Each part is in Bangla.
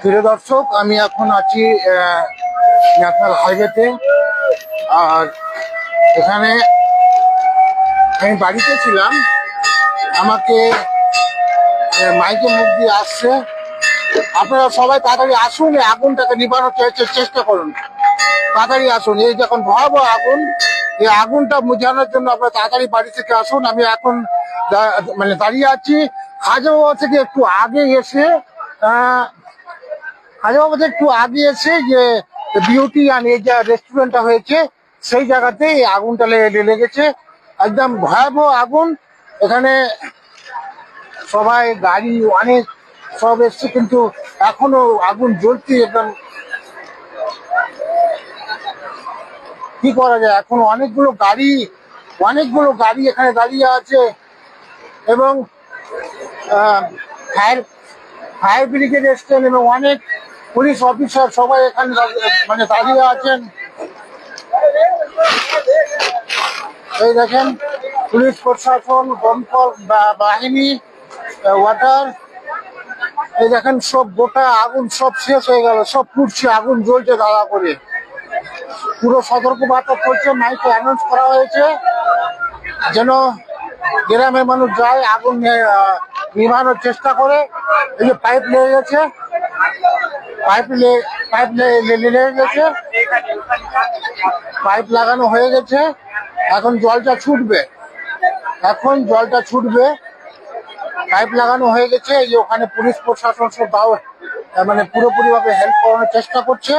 প্রিয় দর্শক, আমি এখন আছি ন্যাশনাল হাইওয়েতে। আর এখানে আমি বাড়িতে ছিলাম। আমাকে মাইকে মুখ দিয়ে আসছে। আপনারা সবাই তাড়াতাড়ি আসুন, এই আগুনটাকে নিবানোর চেষ্টা করুন। তাড়াতাড়ি আসুন। এই যখন ভয়াবহ আগুন, এই আগুনটা বুঝানোর জন্য আপনারা তাড়াতাড়ি বাড়ি থেকে আসুন। আমি এখন মানে দাঁড়িয়ে আছি। খাজাবাবা থেকে একটু আগে এসে খাজাবাবা একটু আগে এসে যে বিউটি অ্যান্ড এই যে রেস্টুরেন্টটা হয়েছে, সেই জায়গাতে এই আগুনটা লেগেছে একদম ভয়াবহ আগুন। এখানে সবাই গাড়ি, অনেক সব এসছে, কিন্তু এখনও আগুন জ্বলছে একদম। কি করা যায়? এখন অনেকগুলো গাড়ি অনেকগুলো গাড়ি এখানে দাঁড়িয়ে আছে। এবং ফায়ার ফায়ার ব্রিগেড এসছেন এবং অনেক পুলিশ অফিসার সবাই এখানে মানে দাঁড়িয়ে আছেন। এই দেখেন, পুলিশ প্রশাসন, দমকল বাহিনী, ওয়াটার, এই দেখেন সব গোটা আগুন সব শেষ হয়ে গেল, সব পুড়ছে, আগুন জ্বলছে দাদা করে। পুরো সতর্ক বার্তা করছে, মাইকে অ্যানাউন্স করা হয়েছে, যেন গ্রামের মানুষ যায়, আগুন নিভানোর চেষ্টা করে। এই যে পাইপ লেগে গেছে পাইপ পাইপ লেগে গেছে। পাইপ লাগানো হয়ে গেছে। এখন জলটা ছুটবে। এখন জলটা ছুটবে। পাইপ লাগানো হয়ে গেছে। এই যে ওখানে পুলিশ প্রশাসন সব তাও মানে পুরোপুরিভাবে হেল্প করানোর চেষ্টা করছে।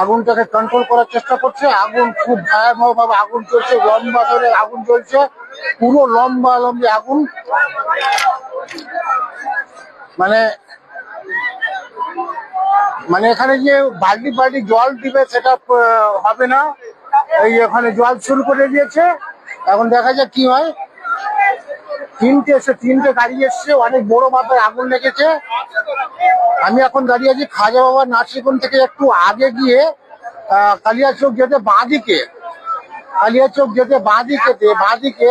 আগুনটাকে কন্ট্রোল করার চেষ্টা করছে। আগুন খুব ভয়াবহ ভাবে আগুন চলছে। লম্বা ধরে আগুন চলছে। পুরো লম্বা লম্বি আগুন। মানে মানে এখানে যে বাল্টি বাল্টি জল দিবে সেটা হবে না। এই ওখানে জল শুরু করে দিয়েছে। এখন দেখা যাক কি হয়। তিনটে এসে, তিনটে গাড়ি এসছে। অনেক বড় মাপের আগুন লেগেছে। আমি এখন দাঁড়িয়ে আছি খাজা বাবা নার্সিংহোম থেকে একটু আগে গিয়ে কালিয়াচক যেতে বাঁদিকে। কালিয়াচক যেতে বাঁদিকে বাঁদিকে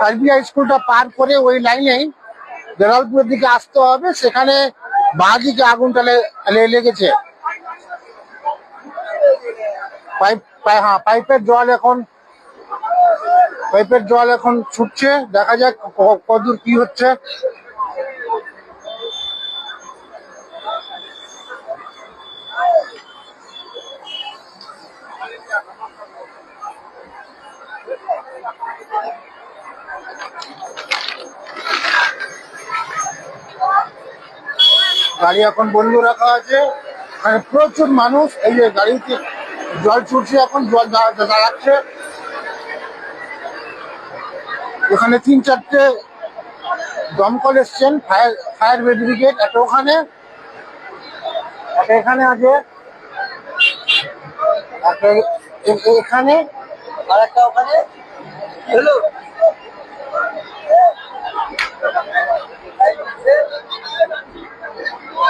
কালবিয়া স্কুলটা পার করে ওই লাইনেই বেলালপুরের দিকে আসতে হবে। সেখানে বাঁদিকে আগুনটা লেগেছে। পাইপ হ্যাঁ পাইপের জল এখন, পাইপের জল এখন ছুটছে। দেখা যাক ক- কতদূর কি হচ্ছে। গাড়ি এখন বন্ধ রাখা আছে। মানে প্রচুর মানুষ এই যে গাড়িতে জল ছুটছে, এখন জল দাঁড়াচ্ছে। এখানে তিন চারটে দমকল এসছেন, ফায়ার ফায়ার ব্রিগেড, একটা ওখানে, একটা এখানে আছে, একটা এখানে, আর একটা ওখানে। হ্যালো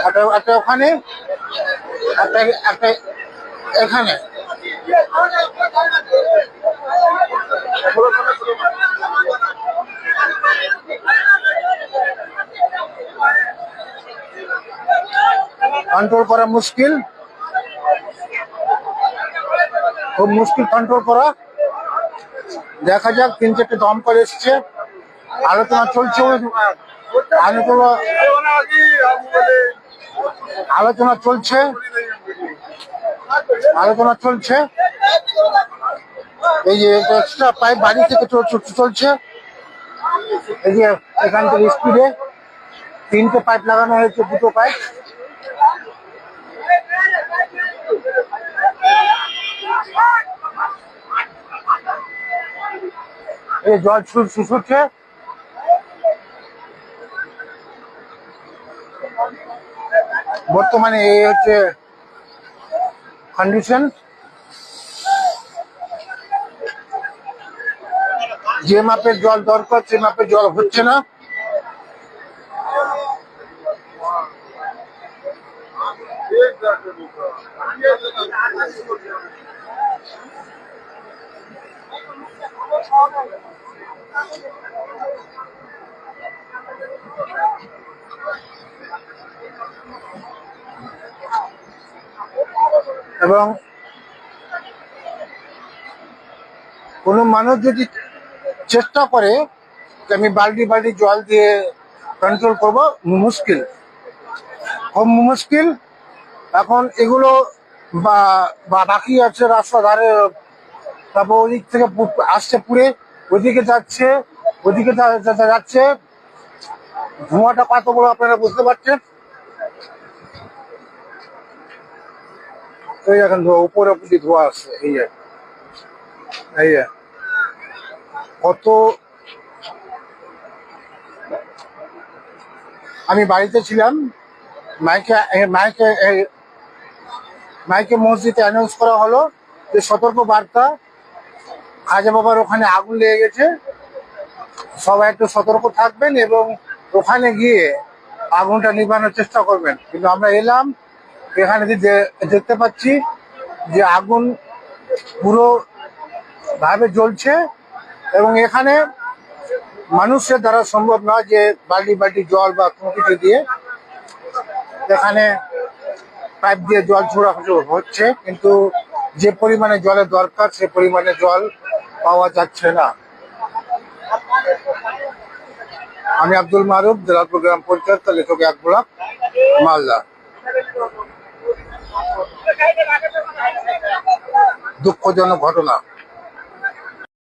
একটা একটা ওখানে, একটা একটা এখানে। কন্ট্রোল করা মুশকিল। খুব মুশকিল কন্ট্রোল করা। দেখা যাক, তিন চারটে দমকল এসছে। আলোচনা চলছে। আলোচনা আলোচনা চলছে। আলোচনা চলছে। এই যে এক্সট্রা পাইপ বাড়ি থেকে চল- চল- চলছে। এই যে এখান থেকে স্পিডে তিনটে পাইপ লাগানো হয়েছে, দুটো পাইপ এই জল ছুট বর্তমানে এই হচ্ছে কন্ডিশন যে মাপের জল দরকার সে মাপের জল হচ্ছে না। এবং কোনো মানুষ যদি চেষ্টা করে যে আমি বালতি বালতি জল দিয়ে কন্ট্রোল করব, মুশকিল। খুব মুশকিল। এখন এগুলো বা বাকি আছে রাস্তা ধারে তারপর ওদিক থেকে আসছে পুড়ে ওদিকে যাচ্ছে ওদিকে যাচ্ছে। ধোঁয়াটা কত বড় আপনারা বুঝতে পারছেন? এই এখন উপরে ধোঁয়া এই কত আমি বাড়িতে ছিলাম, মাইকে মাইকে মাইকে মসজিদে অ্যানাউন্স করা হলো যে সতর্ক বার্তা খাজা বাবার ওখানে আগুন লেগে গেছে। সবাই একটু সতর্ক থাকবেন এবং ওখানে গিয়ে আগুনটা নিভানোর চেষ্টা করবেন। কিন্তু আমরা এলাম এখানে যে দেখতে পাচ্ছি যে আগুন পুরো ভাবে জ্বলছে এবং এখানে মানুষের দ্বারা সম্ভব নয় যে বাল্টি বাল্টি জল বা কোনো কিছু দিয়ে এখানে পাইপ দিয়ে জল ছোড়া হচ্ছে কিন্তু যে পরিমাণে জলের দরকার, সে পরিমাণে জল পাওয়া যাচ্ছে না। আমি আব্দুল মারুফ জেলা প্রোগ্রাম পরিচালক লেখক এক ব্লক, মালদা। দুঃখজনক ঘটনা।